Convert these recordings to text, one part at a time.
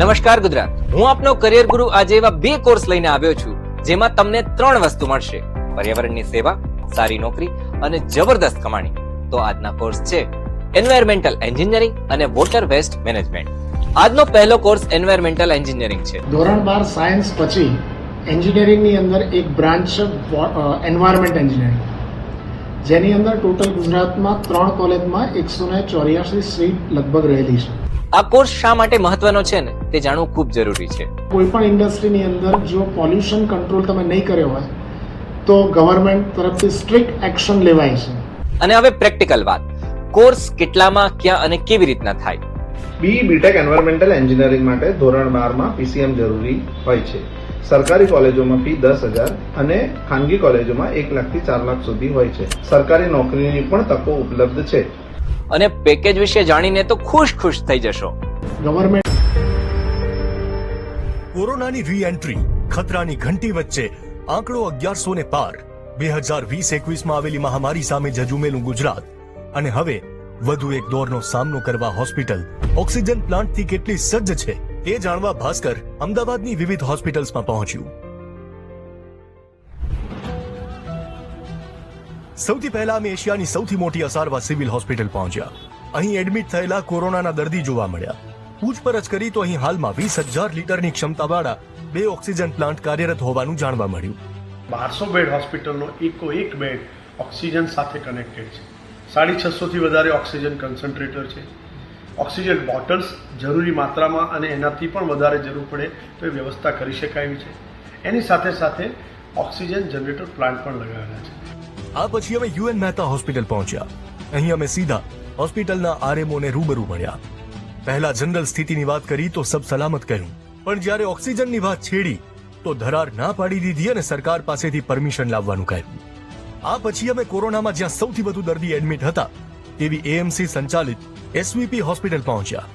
નમસ્કાર ગુજરાત. હું આપનો કરિયર ગુરુ આજે એવા બે કોર્સ લઈને આવ્યો છું, જેમાં તમને ત્રણ વસ્તુ મળશે. પર્યાવરણની સેવા, સારી નોકરી અને જબરદસ્ત કમાણી. તો આજના કોર્સ છે એન્વાયરમેન્ટલ એન્જિનિયરિંગ અને વોટર વેસ્ટ મેનેજમેન્ટ આજનો પહેલો કોર્સ એન્વાયરમેન્ટલ એન્જિનિયરિંગ છે. ધોરણ બાર સાયન્સ પછી એન્જિનિયરિંગની અંદર એક બ્રાન્ચ એન્વાયરમેન્ટ એન્જિનિયરિંગ જેની અંદર ટોટલ ગુજરાતમાં ત્રણ કોલેજમાં એકસો ને ચોર્યાસી સીટ લગભગ રહેલી છે. આ કોર્સ શા માટે મહત્વનો છે ને તે જાણવું ખૂબ જરૂરી છે. કોઈ પણ ઇન્ડસ્ટ્રીની અંદર જો પોલ્યુશન કંટ્રોલ તમે નહીં કર્યો હોય તો ગવર્મેન્ટ તરફથી સ્ટ્રિક્ટ એક્શન લેવાય છે. અને હવે પ્રેક્ટિકલ વાત. કોર્સ કેટલામાં ક્યાં અને કેવી રીતના થાય? બી બીટેક એન્વાયરમેન્ટલ એન્જિનિયરિંગ માટે ધોરણ બારમાં પીસીએમ જરૂરી હોય છે. સરકારી કોલેજોમાં ફી દસ હજાર અને ખાનગી કોલેજોમાં એક લાખથી ચાર લાખ સુધી હોય છે. સરકારી નોકરીની પણ તકો ઉપલબ્ધ છે. અને પેકેજ વિશે જાણીને તો ખુશ ખુશ થઈ જશો. ગવર્મેન્ટ કોરોનાની રી એન્ટ્રી ખતરાની ઘંટી વચ્ચે આંકડો અગિયારસો ને પાર. બે હજાર વીસ એકવીસમાં આવેલી મહામારી સામે જજુમેલું ગુજરાત. અને હવે વધુ એક દોરનો સામનો કરવા હોસ્પિટલ. ઓક્સિજન પ્લાન્ટથી કેટલી સજ્જ છે એ જાણવા ભાસ્કર અમદાવાદની વિવિધ હોસ્પિટલ્સમાં પહોંચ્યું. સૌથી પહેલા અમે એશિયાની સૌથી મોટી અસારવા સિવિલ હોસ્પિટલ પહોંચ્યા. અહીં એડમિટ થયેલા કોરોનાના દર્દી જોવા મળ્યા. પૂછપરછ કરી તો અહીં હાલમાં વીસ હજાર લીટરની ક્ષમતાવાળા બે ઓક્સિજન પ્લાન્ટ કાર્યરત હોવાનું જાણવા મળ્યું. બારસો બેડ હોસ્પિટલનો એકો એક બેડ ઓક્સિજન સાથે કનેક્ટેડ છે. સાડી છસોથી વધારે ઓક્સિજન કન્સન્ટ્રેટર છે. ઓક્સિજન બોટલ્સ જરૂરી માત્રામાં અને એનાથી પણ વધારે જરૂર પડે તો એ વ્યવસ્થા કરી શકાય એવી છે. એની સાથે સાથે ઓક્સિજન જનરેટર પ્લાન્ટ પણ લગાવેલા છે. આ પછી અમે યુએન મહેતા હોસ્પિટલ પહોંચ્યા. અહીં અમે સીધા હોસ્પિટલના આરએમઓને રૂબરૂ મળ્યા. પહેલા જનરલ સ્થિતિની વાત કરી તો સબ સલામત કહ્યું. પણ જ્યારે ઓક્સિજનની વાત છેડી, તો ધરાર ના પાડી દીધી અને સરકાર પાસેથી પરમિશન લાવવાનું કહ્યું. આ પછી અમે કોરોનામાં જ્યાં સૌથી વધુ દર્દી એડમિટ હતા, તેવી એએમસી સંચાલિત એસવીપી હોસ્પિટલ પહોંચ્યા.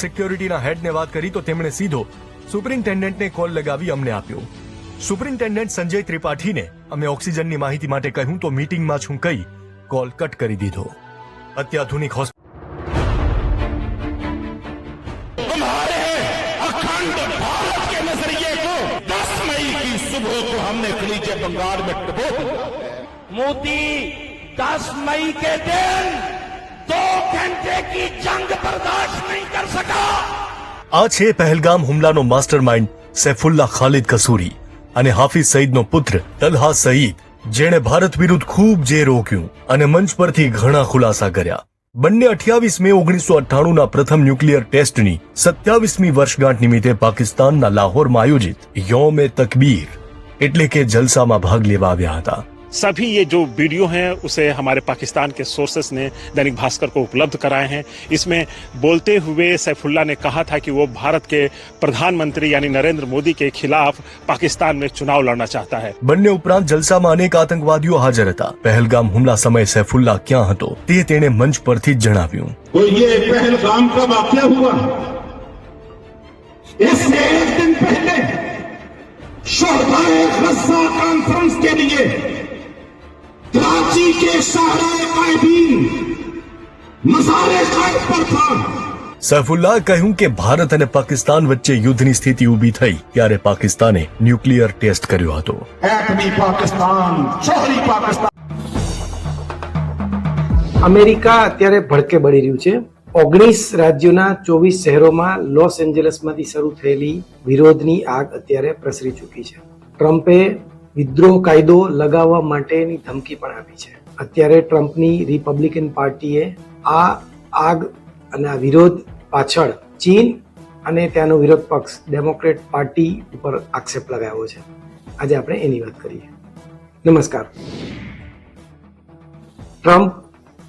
સિક્યોરિટીના હેડને વાત કરી તો તેમણે સીધો સુપરિન્ટેન્ડન્ટને કોલ લગાવી અમને આપ્યો. સુપરિન્ટેન્ડન્ટ સંજય ત્રિપાઠીને અમે ઓક્સિજનની માહિતી માટે કહ્યું તો મીટિંગમાં છું કહી કોલ કટ કરી દીધો અત્યાધુનિક હોસ્પિટલ हमारे अखंड भारत के नजरिए को 10 मई की सुबह को हमने खलीजे बंगाल में डुबो दिया मोदी 10 मई के दिन दो घंटे की जंग बर्दाश्त नहीं कर सका આ છે પહેલગામ હુમલાનો માસ્ટરમાઇન્ડ સૈફુલ્લા ખાલિદ કસૂરી અને હાફિઝ સઈદનો પુત્ર તલહા સઈદ, જેણે ભારત વિરુદ્ધ ખૂબ જે રોક્યું અને મંચ પરથી ઘણા ખુલાસા કર્યા. બંને અઠ્યાવીસ મે ઓગણીસો અઠ્ઠાણુંના પ્રથમ ન્યુક્લિયર ટેસ્ટની સત્યાવીસમી વર્ષગાંઠ નિમિત્તે પાકિસ્તાનના લાહોરમાં આયોજિત યોમ તકબીર, એટલે કે જલસામાં ભાગ લેવા આવ્યા હતા. सभी ये जो वीडियो हैं उसे हमारे पाकिस्तान के सोर्सेस ने दैनिक भास्कर को उपलब्ध कराए हैं इसमें बोलते हुए सैफुल्ला ने कहा था कि वो भारत के प्रधानमंत्री यानी नरेंद्र मोदी के खिलाफ पाकिस्तान में चुनाव लड़ना चाहता है બંને ઉપરાંત જલસામાં અનેક આતંકવાદીઓ હાજર હતા પહેલગામ હુમલા સમયે સૈફુલ્લા ક્યાં હતો તે તેણે મંચ પરથી જ જણાવ્યું तो ये पहलगाम का वाक्य हुआ इससे एक दिन पहले शोहदाए गजा कॉन्फ्रेंस के लिए कराची के शाहरा कायदीन मजारे कायद पर था સૈફુલ્લાહ કહ્યું કે ભારત અને પાકિસ્તાન વચ્ચે યુદ્ધની સ્થિતિ ઊભી થઈ ત્યારે પાકિસ્તાને ન્યુક્લિયર ટેસ્ટ કર્યો હતો एटमी पाकिस्तान शहरी पाकिस्तान અમેરિકા અત્યારે ભડકે બળી રહ્યું છે ઓગણીસ રાજ્યોના ચોવીસ શહેરોમાં લોસ એન્જલસમાંથી શરૂ થયેલી વિરોધની આગ અત્યારે પ્રસરી ચૂકી છે ટ્રમ્પે વિદ્રોહ કાયદો લગાવવા માટેની ધમકી પણ આપી છે. અત્યારે ટ્રમ્પની રિપબ્લિકન પાર્ટીએ આ આગ અને આ વિરોધ પાછળ ચીન અને ત્યાંનો વિરોધ પક્ષ ડેમોક્રેટ પાર્ટી ઉપર આક્ષેપ લગાવ્યો છે. આજે આપણે એની વાત કરીએ. નમસ્કાર. ટ્રમ્પ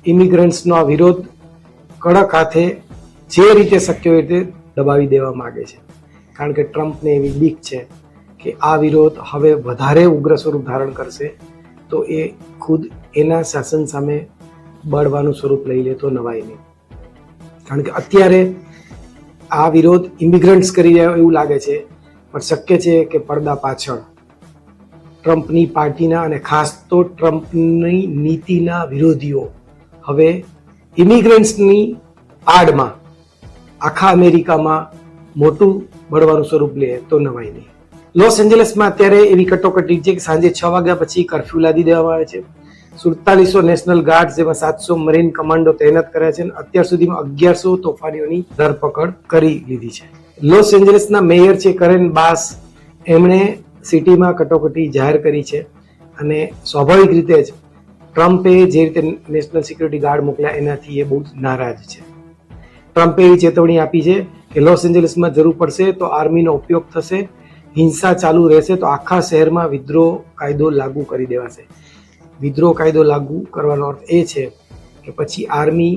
ઇમિગ્રન્ટ્સનો આ વિરોધ કડક હાથે જે રીતે શક્ય હોય તે દબાવી દેવા માગે છે. કારણ કે ટ્રમ્પને એવી બીક છે કે આ વિરોધ હવે વધારે ઉગ્ર સ્વરૂપ ધારણ કરશે, તો એ ખુદ એના શાસન સામે બળવાનું સ્વરૂપ લઈ લે તો નવાય નહીં કારણ કે અત્યારે આ વિરોધ ઇમિગ્રન્ટ્સ કરી રહ્યા એવું લાગે છે, પણ શક્ય છે કે પડદા પાછળ ટ્રમ્પની પાર્ટીના અને ખાસ તો ટ્રમ્પની નીતિના વિરોધીઓ હવે ઇમિગ્રન્ટ્સની આડમાં આખા અમેરિકામાં મોટું બળવાનું સ્વરૂપ લે તો નવાય નહીં લોસ એન્જલસમાં અત્યારે એવી કટોકટી છે કે સાંજે છ વાગ્યા પછી કરફ્યુ લાદી દેવામાં આવે છે. સુડતાલીસો નેશનલ ગાર્ડ જેમાં સાતસો મરીન કમાન્ડો તૈનાત કર્યા છે અને અત્યાર સુધીમાં અગિયારસો તોફાનીઓની ધરપકડ કરી લીધી છે. લોસ એન્જલસના મેયર છે કરેન બાસ. એમણે સિટીમાં કટોકટી જાહેર કરી છે અને સ્વાભાવિક રીતે જ ટ્રમ્પે જે રીતે નેશનલ સિક્યુરિટી ગાર્ડ મોકલ્યા એનાથી એ બહુ જ નારાજ છે. ટ્રમ્પે એવી ચેતવણી આપી છે કે લોસ એન્જલસમાં જરૂર પડશે તો આર્મીનો ઉપયોગ થશે હિંસા ચાલુ રહેશે તો આખા શહેરમાં વિદ્રોહ કાયદો લાગુ કરી દેવાશે. વિદ્રોહ કાયદો લાગુ કરવાનો અર્થ એ છે કે પછી આર્મી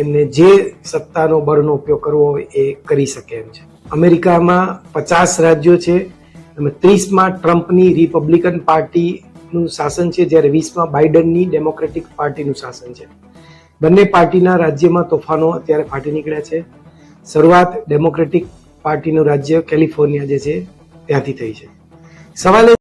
એમને જે સત્તાનો બળનો ઉપયોગ કરવો હોય એ કરી શકે એમ છે. અમેરિકામાં પચાસ રાજ્યો છે અને ત્રીસમાં ટ્રમ્પની રિપબ્લિકન પાર્ટીનું શાસન છે, જ્યારે વીસમાં બાઇડનની ડેમોક્રેટિક પાર્ટીનું શાસન છે. બંને પાર્ટીના રાજ્યમાં તોફાનો અત્યારે ફાટી નીકળ્યા છે. શરૂઆત ડેમોક્રેટિક પાર્ટીનું રાજ્ય કેલિફોર્નિયા જે છે ત્યાંથી થઈ છે. સવાલ